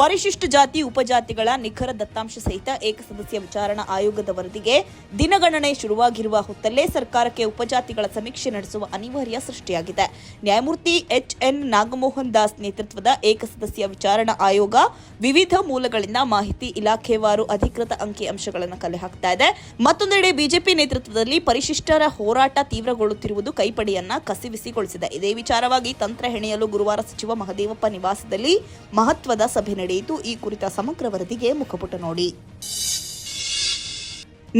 ಪರಿಶಿಷ್ಟ ಜಾತಿ ಉಪಜಾತಿಗಳ ನಿಖರ ದತ್ತಾಂಶ ಸಹಿತ ಏಕಸದಸ್ಯ ವಿಚಾರಣಾ ಆಯೋಗದ ವರದಿಗೆ ದಿನಗಣನೆ ಶುರುವಾಗಿರುವ ಹೊತ್ತಲ್ಲೇ ಸರ್ಕಾರಕ್ಕೆ ಉಪಜಾತಿಗಳ ಸಮೀಕ್ಷೆ ನಡೆಸುವ ಅನಿವಾರ್ಯ ಸೃಷ್ಟಿಯಾಗಿದೆ. ನ್ಯಾಯಮೂರ್ತಿ ಎಚ್ ಎನ್ ನಾಗಮೋಹನ್ ದಾಸ್ ನೇತೃತ್ವದ ಏಕಸದಸ್ಯ ವಿಚಾರಣಾ ಆಯೋಗ ವಿವಿಧ ಮೂಲಗಳಿಂದ ಮಾಹಿತಿ ಇಲಾಖೆವಾರು ಅಧಿಕೃತ ಅಂಕಿಅಂಶಗಳನ್ನು ಕಲೆ ಹಾಕ್ತಾ ಇದೆ. ಮತ್ತೊಂದೆಡೆ ಬಿಜೆಪಿ ನೇತೃತ್ವದಲ್ಲಿ ಪರಿಶಿಷ್ಟರ ಹೋರಾಟ ತೀವ್ರಗೊಳ್ಳುತ್ತಿರುವುದು ಕೈಪಡಿಯನ್ನ ಕಸಿವಿಸಿಗೊಳಿಸಿದೆ. ಇದೇ ವಿಚಾರವಾಗಿ ತಂತ್ರ ಹೆಣೆಯಲು ಗುರುವಾರ ಸಚಿವ ಮಹದೇವಪ್ಪ ನಿವಾಸದಲ್ಲಿ ಮಹತ್ವದ ಸಭೆ ನಡೆಯಿತು. ಈ ಕುರಿತ ಸಮಗ್ರ ವರದಿಗೆ ಮುಖಪುಟ ನೋಡಿ.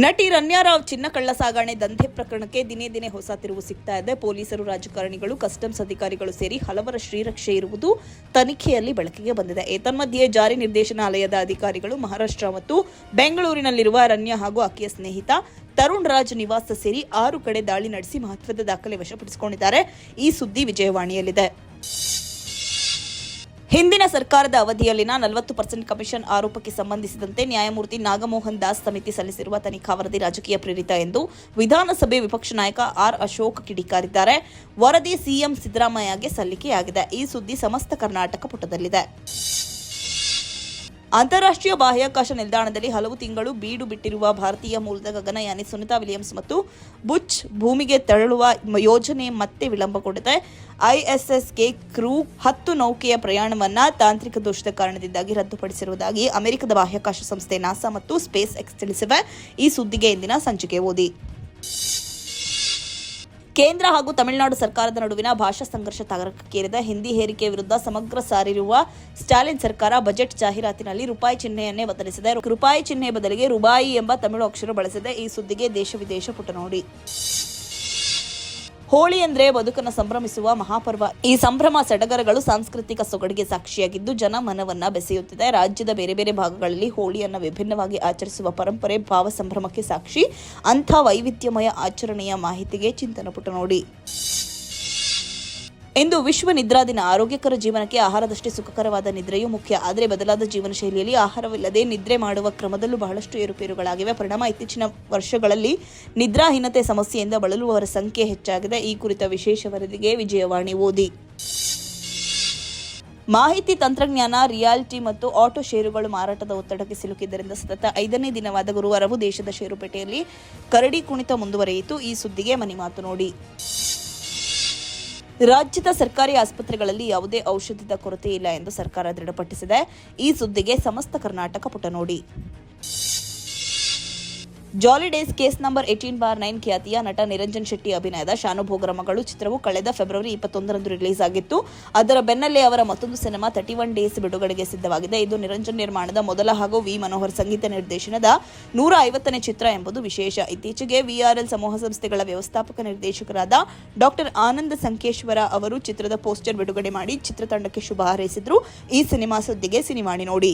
ನಟಿ ರನ್ಯಾರಾವ್ ಚಿನ್ನ ಕಳ್ಳ ಸಾಗಣೆ ದಂಧೆ ಪ್ರಕರಣಕ್ಕೆ ದಿನೇ ದಿನೇ ಹೊಸ ತಿರುವು ಸಿಗ್ತಾ ಇದೆ. ಪೊಲೀಸರು, ರಾಜಕಾರಣಿಗಳು, ಕಸ್ಟಮ್ಸ್ ಅಧಿಕಾರಿಗಳು ಸೇರಿ ಹಲವರ ಶ್ರೀರಕ್ಷೆ ಇರುವುದು ತನಿಖೆಯಲ್ಲಿ ಬೆಳಕಿಗೆ ಬಂದಿದೆ. ಏತನ್ಮಧ್ಯೆ ಜಾರಿ ನಿರ್ದೇಶನಾಲಯದ ಅಧಿಕಾರಿಗಳು ಮಹಾರಾಷ್ಟ್ರ ಮತ್ತು ಬೆಂಗಳೂರಿನಲ್ಲಿರುವ ರನ್ಯಾ ಹಾಗೂ ಆಕೆಯ ಸ್ನೇಹಿತ ತರುಣ್ ರಾಜ್ ನಿವಾಸ ಸೇರಿ ಆರು ಕಡೆ ದಾಳಿ ನಡೆಸಿ ಮಹತ್ವದ ದಾಖಲೆ ವಶಪಡಿಸಿಕೊಂಡಿದ್ದಾರೆ. ಈ ಸುದ್ದಿ ವಿಜಯವಾಣಿಯಲ್ಲಿದೆ. ಹಿಂದಿನ ಸರ್ಕಾರದ ಅವಧಿಯಲ್ಲಿನ ನಲವತ್ತು ಪರ್ಸೆಂಟ್ ಕಮಿಷನ್ ಆರೋಪಕ್ಕೆ ಸಂಬಂಧಿಸಿದಂತೆ ನ್ಯಾಯಮೂರ್ತಿ ನಾಗಮೋಹನ್ ದಾಸ್ ಸಮಿತಿ ಸಲ್ಲಿಸಿರುವ ತನಿಖಾ ವರದಿ ರಾಜಕೀಯ ಪ್ರೇರಿತ ಎಂದು ವಿಧಾನಸಭೆ ವಿಪಕ್ಷ ನಾಯಕ ಆರ್ ಅಶೋಕ್ ಕಿಡಿಕಾರಿದ್ದಾರೆ. ವರದಿ ಸಿಎಂ ಸಿದ್ದರಾಮಯ್ಯಗೆ ಸಲ್ಲಿಕೆಯಾಗಿದೆ. ಈ ಸುದ್ದಿ ಸಮಸ್ತ ಕರ್ನಾಟಕ ಪುಟದಲ್ಲಿದೆ. ಅಂತಾರಾಷ್ಟ್ರೀಯ ಬಾಹ್ಯಾಕಾಶ ನಿಲ್ದಾಣದಲ್ಲಿ ಹಲವು ತಿಂಗಳು ಬೀಡು ಬಿಟ್ಟಿರುವ ಭಾರತೀಯ ಮೂಲದ ಗಗನಯಾನಿ ಸುನಿತಾ ವಿಲಿಯಮ್ಸ್ ಮತ್ತು ಬುಚ್ ಭೂಮಿಗೆ ತೆರಳುವ ಯೋಜನೆ ಮತ್ತೆ ವಿಳಂಬಗೊಂಡಿದೆ. ಐಎಸ್ಎಸ್ಗೆ ಕ್ರೂ ಹತ್ತು ನೌಕೆಯ ಪ್ರಯಾಣವನ್ನು ತಾಂತ್ರಿಕ ದೋಷದ ಕಾರಣದಿಂದಾಗಿ ರದ್ದುಪಡಿಸಿರುವುದಾಗಿ ಅಮೆರಿಕದ ಬಾಹ್ಯಾಕಾಶ ಸಂಸ್ಥೆ ನಾಸಾ ಮತ್ತು ಸ್ಪೇಸ್ ಎಕ್ಸ್ ತಿಳಿಸಿವೆ. ಈ ಸುದ್ದಿಗೆ ಇಂದಿನ ಸಂಚಿಕೆ ಓದಿ. ಕೇಂದ್ರ ಹಾಗೂ ತಮಿಳುನಾಡು ಸರ್ಕಾರದ ನಡುವಿನ ಭಾಷಾ ಸಂಘರ್ಷ ತಗರಕ್ಕೇರಿದ ಹಿಂದಿ ಹೇರಿಕೆ ವಿರುದ್ಧ ಸಮಗ್ರ ಸಾರಿರುವ ಸ್ಟಾಲಿನ್ ಸರ್ಕಾರ ಬಜೆಟ್ ಜಾಹೀರಾತಿನಲ್ಲಿ ರೂಪಾಯಿ ಚಿಹ್ನೆಯನ್ನೇ ಬದಲಿಸಿದೆ ರೂಪಾಯಿ ಚಿಹ್ನೆ ಬದಲಿಗೆ ರುಬಾಯಿ ಎಂಬ ತಮಿಳು ಅಕ್ಷರ ಬಳಸಿದೆ ಈ ಸುದ್ದಿಗೆ ದೇಶ ವಿದೇಶ ಪುಟ ನೋಡಿ. ಹೋಳಿ ಅಂದ್ರೆ ಬದುಕನ್ನು ಸಂಭ್ರಮಿಸುವ ಮಹಾಪರ್ವ. ಈ ಸಂಭ್ರಮ ಸಡಗರಗಳು ಸಾಂಸ್ಕೃತಿಕ ಸೊಗಡಿಗೆ ಸಾಕ್ಷಿಯಾಗಿದ್ದು ಜನಮನವನ್ನ ಬೆಸೆಯುತ್ತಿದೆ. ರಾಜ್ಯದ ಬೇರೆ ಬೇರೆ ಭಾಗಗಳಲ್ಲಿ ಹೋಳಿಯನ್ನು ವಿಭಿನ್ನವಾಗಿ ಆಚರಿಸುವ ಪರಂಪರೆ ಭಾವ ಸಂಭ್ರಮಕ್ಕೆ ಸಾಕ್ಷಿ. ಅಂಥ ವೈವಿಧ್ಯಮಯ ಆಚರಣೆಯ ಮಾಹಿತಿಗೆ ಚಿಂತನ ಪುಟ ನೋಡಿ. ಇಂದು ವಿಶ್ವ ನಿದ್ರಾ ದಿನ. ಆರೋಗ್ಯಕರ ಜೀವನಕ್ಕೆ ಆಹಾರದಷ್ಟೇ ಸುಖಕರವಾದ ನಿದ್ರೆಯೂ ಮುಖ್ಯ. ಆದರೆ ಬದಲಾದ ಜೀವನ ಶೈಲಿಯಲ್ಲಿ ಆಹಾರವಿಲ್ಲದೆ ನಿದ್ರೆ ಮಾಡುವ ಕ್ರಮದಲ್ಲೂ ಬಹಳಷ್ಟು ಏರುಪೇರುಗಳಾಗಿವೆ. ಪರಿಣಾಮ ಇತ್ತೀಚಿನ ವರ್ಷಗಳಲ್ಲಿ ನಿದ್ರಾಹೀನತೆ ಸಮಸ್ಯೆಯಿಂದ ಬಳಲುವವರ ಸಂಖ್ಯೆ ಹೆಚ್ಚಾಗಿದೆ. ಈ ಕುರಿತ ವಿಶೇಷ ವರದಿಗೆ ವಿಜಯವಾಣಿ ಓದಿ. ಮಾಹಿತಿ ತಂತ್ರಜ್ಞಾನ, ರಿಯಾಲಿಟಿ ಮತ್ತು ಆಟೋ ಷೇರುಗಳು ಮಾರಾಟದ ಒತ್ತಡಕ್ಕೆ ಸಿಲುಕಿದ್ದರಿಂದ ಸತತ ಐದನೇ ದಿನವಾದ ಗುರುವಾರವೂ ದೇಶದ ಷೇರುಪೇಟೆಯಲ್ಲಿ ಕರಡಿ ಕುಣಿತ ಮುಂದುವರೆಯಿತು. ಈ ಸುದ್ದಿಗೆ ಮನಿಮಾತು ನೋಡಿ. ರಾಜ್ಯದ ಸರ್ಕಾರಿ ಆಸ್ಪತ್ರೆಗಳಲ್ಲಿ ಯಾವುದೇ ಔಷಧದ ಕೊರತೆ ಇಲ್ಲ ಎಂದು ಸರ್ಕಾರ ದೃಢಪಟ್ಟಿಸಿದೆ ಈ ಸುದ್ದಿಗೆ ಸಮಸ್ತ ಕರ್ನಾಟಕ ಪುಟ ನೋಡಿ. Jolly days case number eighteen bar nine ಖ್ಯಾತಿಯ ನಟ ನಿರಂಜನ್ ಶೆಟ್ಟಿ ಅಭಿನಯದ ಶಾನುಭೋಗರ ಮಗಳು ಚಿತ್ರವು ಕಳೆದ ಫೆಬ್ರವರಿ ಇಪ್ಪತ್ತೊಂದರಂದು ರಿಲೀಸ್ ಆಗಿತ್ತು. ಅದರ ಬೆನ್ನಲ್ಲೇ ಅವರ ಮತ್ತೊಂದು ಸಿನಿಮಾ ತರ್ಟಿ ಒನ್ ಡೇಸ್ ಬಿಡುಗಡೆಗೆ ಸಿದ್ಧವಾಗಿದೆ. ಇದು ನಿರಂಜನ್ ನಿರ್ಮಾಣದ ಮೊದಲ ಹಾಗೂ ವಿ ಮನೋಹರ್ ಸಂಗೀತ ನಿರ್ದೇಶನದ ನೂರ ಐವತ್ತನೇ ಚಿತ್ರ ಎಂಬುದು ವಿಶೇಷ. ಇತ್ತೀಚೆಗೆ ವಿಆರ್ಎಲ್ ಸಮೂಹ ಸಂಸ್ಥೆಗಳ ವ್ಯವಸ್ಥಾಪಕ ನಿರ್ದೇಶಕರಾದ ಡಾಕ್ಟರ್ ಆನಂದ ಸಂಕೇಶ್ವರ ಅವರು ಚಿತ್ರದ ಪೋಸ್ಟರ್ ಬಿಡುಗಡೆ ಮಾಡಿ ಚಿತ್ರತಂಡಕ್ಕೆ ಶುಭ ಹಾರೈಸಿದ್ರು. ಈ ಸಿನಿಮಾ ಸುದ್ದಿಗೆ ಸಿನಿಮಾಣಿ ನೋಡಿ.